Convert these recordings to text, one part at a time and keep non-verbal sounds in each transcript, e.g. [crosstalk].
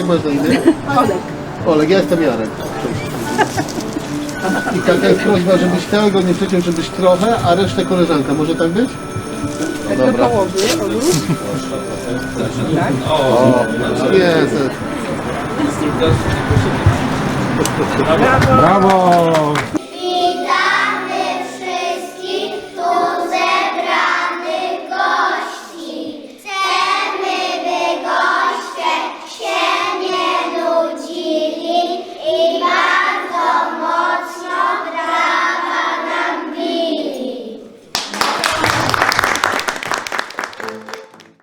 Jak masz na imię? Olek. Oleg, ja jestem Jarek. I taka jest prośba, żebyś tego nie przeciął, żebyś trochę, a resztę koleżanka. Może tak być? Tak do połowy, Olu. Tak? Jest. Brawo!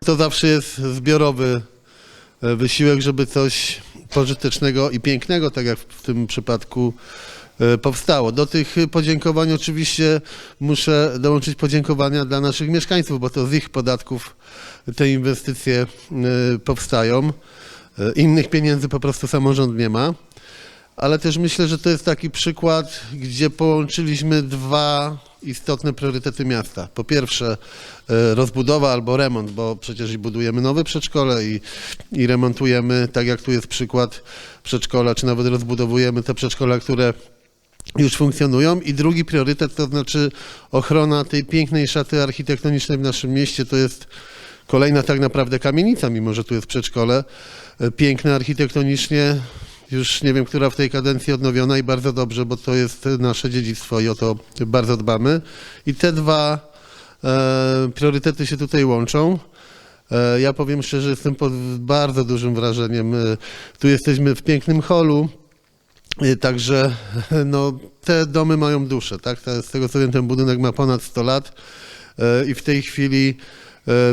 To zawsze jest zbiorowy e, wysiłek, żeby coś pożytecznego i pięknego, tak jak w tym przypadku e, powstało. Do tych podziękowań oczywiście muszę dołączyć podziękowania dla naszych mieszkańców, bo to z ich podatków te inwestycje e, powstają. Innych pieniędzy po prostu samorząd nie ma. Ale też myślę, że to jest taki przykład, gdzie połączyliśmy dwa istotne priorytety miasta. Po pierwsze e, rozbudowa albo remont, bo przecież i budujemy nowe przedszkole i, i remontujemy, tak jak tu jest przykład przedszkola, czy nawet rozbudowujemy te przedszkola, które już funkcjonują. I drugi priorytet to znaczy ochrona tej pięknej szaty architektonicznej w naszym mieście. To jest kolejna tak naprawdę kamienica, mimo że tu jest przedszkole. E, Piękne architektonicznie, już nie wiem, która w tej kadencji odnowiona i bardzo dobrze, bo to jest nasze dziedzictwo i o to bardzo dbamy. I te dwa e, priorytety się tutaj łączą. E, ja powiem szczerze, jestem pod bardzo dużym wrażeniem. E, tu jesteśmy w pięknym holu. Y, Także [laughs] no, te domy mają duszę, tak? Z tego co wiem, ten budynek ma ponad 100 lat y, i w tej chwili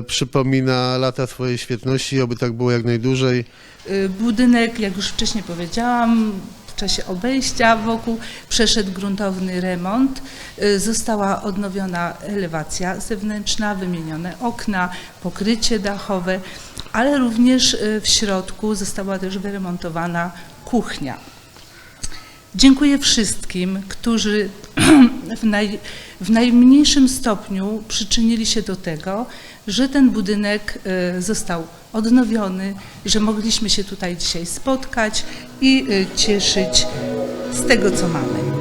przypomina lata swojej świetności, oby tak było jak najdłużej. Y, Budynek, jak już wcześniej powiedziałam, w czasie obejścia wokół przeszedł gruntowny remont. Y, Została odnowiona elewacja zewnętrzna, wymienione okna, pokrycie dachowe, ale również w środku została też wyremontowana kuchnia. Dziękuję wszystkim, którzy [clears throat] w, naj, w najmniejszym stopniu przyczynili się do tego, że ten budynek e, został odnowiony, że mogliśmy się tutaj dzisiaj spotkać i e, cieszyć z tego, co mamy.